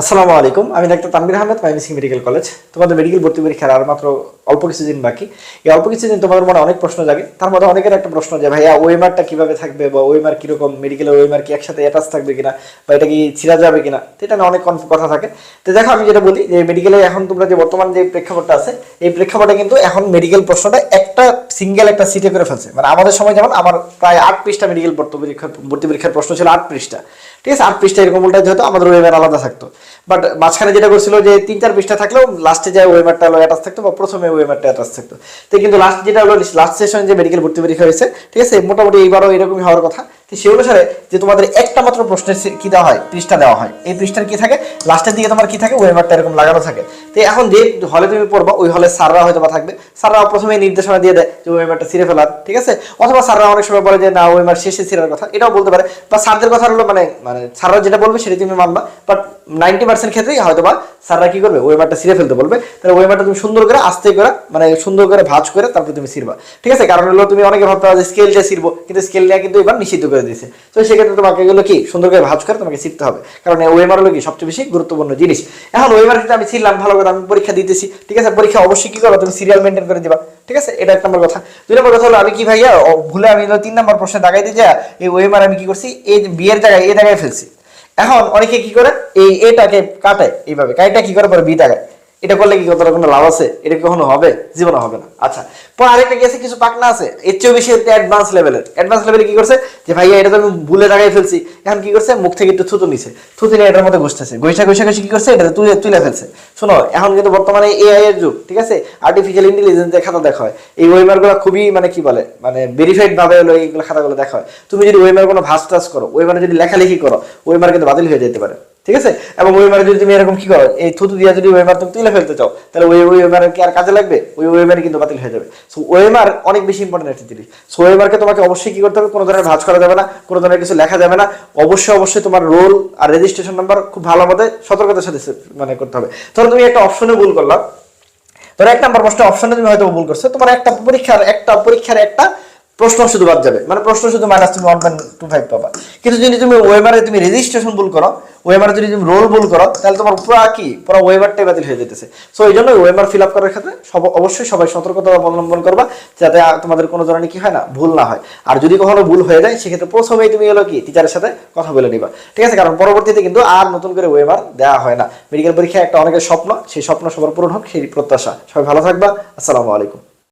আসসালামু আলাইকুম। আমি doctor Tanvir Ahmed Mymensingh medical college তোমাদের মেডিকেল ভর্তি পরীক্ষার আর মাত্র অল্প কিছুদিন বাকি। এই অল্প কিছুদিন তোমাদের মনে অনেক প্রশ্ন জাগে। তার মধ্যে অনেকের একটা প্রশ্ন যে, ভাইয়া, ওয়েমারটা কীভাবে থাকবে বা ওয়েমার কীরকম মেডিকেলের ওয়েমার কি একসাথে অ্যাটাচ থাকবে কিনা বা এটা কি ছিঁড়া যাবে কিনা? এটা নিয়ে অনেক কথা থাকে। তো দেখো, আমি যেটা বলি যে মেডিকেলে এখন তোমরা যে বর্তমান যে প্রেক্ষাপটটা আছে, এই প্রেক্ষাপটে কিন্তু এখন মেডিকেল প্রশ্নটা একটা সিঙ্গেল একটা সিটে করে ফেলছে। মানে আমাদের সময় যেমন আমার প্রায় আট পৃষ্ঠা মেডিকেল ভর্তি পরীক্ষার ভর্তি পরীক্ষার প্রশ্ন ছিল আট পৃষ্ঠা। ঠিক আছে? আট পৃষ্ঠা এরকম উল্টাইতে হতো আমাদের ওয়েমার আলাদা থাকতো। বাট মাঝখানে যেটা করছিল যে তিন চার পৃষ্ঠা থাকলেও লাস্টে যায় ওয়েমারটা হলো অ্যাটাচ থাকতো বা প্রথমে ওয়েমারটা অ্যাটাচ থাকতো। তো কিন্তু লাস্ট যেটা হলো লাস্ট সেশন যে মেডিকেল ভর্তি পরীক্ষা হয়েছে, ঠিক আছে? মোটামুটি এইবারও এরকমই হওয়ার কথা। তো সেই অনুসারে যে তোমাদের একটা মাত্র প্রশ্নের কি দেওয়া হয়? পৃষ্ঠা দেওয়া হয়। এই পৃষ্ঠার কি থাকে? লাস্টের দিকে তোমার কি থাকে? ওয়েমারটা এরকম লাগানো থাকে। তো এখন যে হলে তুমি পড়বা, ওই হলে স্যাররা হয়তো থাকবে। স্যাররা প্রথমে নির্দেশনা দিয়ে দেয় যে ওয়েমারটা ছিঁড়ে ফেলার ঠিক আছে? অথবা স্যাররা অনেক সময় বলে যে, না ওয়েমার শেষে ছিঁড়ার কথা। এটাও বলতে পারে। বা স্যারদের কথা হলো মানে মানে স্যাররা যেটা বলবে সেটা তুমি মানবা। বাট নাইনটি পার্সেন্ট ক্ষেত্রেই হয়তো বা স্যাররা কি করবে? ওয়েমারটা ছিঁড়ে ফেলতে বলবে। তাহলে ওয়েমারটা তুমি সুন্দর করে, আস্তে করে মানে সুন্দর করে ভাঁজ করে তারপর তুমি ছিঁড়বা। ঠিক আছে? কারণ হলো, তুমি অনেকে ভাবতে যে স্কেল দিয়ে ছিঁড়বো। কিন্তু স্কেল নিয়ে কিন্তু এবার নিষিদ্ধ করে দিয়েছে। তো সেক্ষেত্রে তোমাকে এগুলো কি? সুন্দর করে ভাঁজ করে তোমাকে ছিঁড়তে হবে। কারণ ওয়েমার হলো কি? সবচেয়ে বেশি গুরুত্বপূর্ণ জিনিস। এখন ওয়েমার ক্ষেত্রে আমি ছিলাম ভালো করে আমি পরীক্ষা দিতেছি, ঠিক আছে? পরীক্ষা অবশ্যই কি করো তুমি সিরিয়াল মেনটেন করে দিবা, ঠিক আছে? এটা এক নম্বর কথা। দুই নম্বর কথা হলো, আমি কি ভাইয়া ভুলে আমি তিন নম্বর প্রশ্নে দাগাই দিয়ে যা এই ওয়েমার আমি কি করছি? এই বিয়ের জায়গায় এ জায়গায় ফেলছি। এখন অনেকে কি করে? এই এটাকে কাটায়, এইভাবে। কাইটা কি করে? পরে টাকায় এটা করলে কি কতটা কোনো লাভ আছে? এটা কখনো হবে? জীবনে হবে না। আচ্ছা পর আরেকটা গেছে কিছু পাকনা আছে। এর চেয়েও বেশি অ্যাডভান্স লেভেলের অ্যাডভান্স লেভেলে কি করছে? যে ভাইয়া, এটা তো আমি ভুলে টাকায় ফেলছি। এখন কি করছে? মুখ থেকে একটু থুতু নিছে। থুতু নিয়ে এটার মধ্যে ঘুষতেছে। ঘষা ঘষা, ঘষে কি করছে? এটা তুলে তুলে ফেলছে। শোনো, এখন কিন্তু বর্তমানে এআই এর যুগ, ঠিক আছে? আর্টিফিশিয়াল ইন্টেলিজেন্সের খাতা দেখা হয়। এই ওয়েমারগুলো খুবই মানে কি বলে মানে ভেরিফাইড ভাবে হলো এইগুলো খাতাগুলো দেখা হয়। তুমি যদি ওয়েমার কোনো ভাস টাস করো ওয়েমারে যদি লেখালেখি করো ওয়েমার কিন্তু বাতিল হয়ে যেতে পারে। ঠিক আছে? এবং ওয়েমারে যদি তুমি এরকম কি করো, এই থুতু দিয়ে যদি ওয়েমার তুমি তুলে ফেলতে চাও, তাহলে ওই ওয়েমার কি আর কাজে লাগবে? ওই ওয়েমার কিন্তু বাতিল হয়ে যাবে। সো ওয়েমার অনেক বেশি ইম্পর্টেন্ট একটা জিনিস। সো ওয়েমারকে তোমাকে অবশ্যই কি করতে হবে? কোনো ধরনের ভাঁজ করা যাবে না, কোনো ধরনের কিছু লেখা যাবে না। অবশ্যই অবশ্যই তোমার রোল আর রেজিস্ট্রেশন নাম্বার খুব ভালো মতে সতর্কতার সাথে মানে করতে হবে। ধরো, তুমি একটা অপশনে ভুল করলাম ধরো, এক নাম্বার প্রশ্ন অপশনে তুমি হয়তো ভুল করছ। তোমার একটা পরীক্ষার একটা পরীক্ষার একটা প্রশ্ন শুধু বাদ যাবে। মানে প্রশ্ন শুধু মাইনাস তুমি ওয়ান পয়েন্ট টু ফাইভ পাবা। কিন্তু যদি তুমি ওয়েমারে তুমি রেজিস্ট্রেশন ভুল করো ওয়েমারে যদি তুমি রোল ভুল করো, তাহলে তোমার পুরো কি? পুরো ওয়েমারটাই বাতিল হয়ে যেতেছে। সো এই জন্য ওয়েমার ফিল আপ করার ক্ষেত্রে সব অবশ্যই সবাই সতর্কতা অবলম্বন করবা, যাতে তোমাদের কোনো ধরনের কি হয় না, ভুল না হয়। আর যদি কখনো ভুল হয়ে যায়, সেক্ষেত্রে প্রথমেই তুমি হলো কি? টিচারের সাথে কথা বলে নিবা। ঠিক আছে? কারণ পরবর্তীতে কিন্তু আর নতুন করে ওয়েবার দেওয়া হয় না। মেডিকেল পরীক্ষা একটা অনেকের স্বপ্ন, সেই স্বপ্ন সবার পূরণ হোক, সেই প্রত্যাশা। সবাই ভালো থাকবা। আসসালামু আলাইকুম।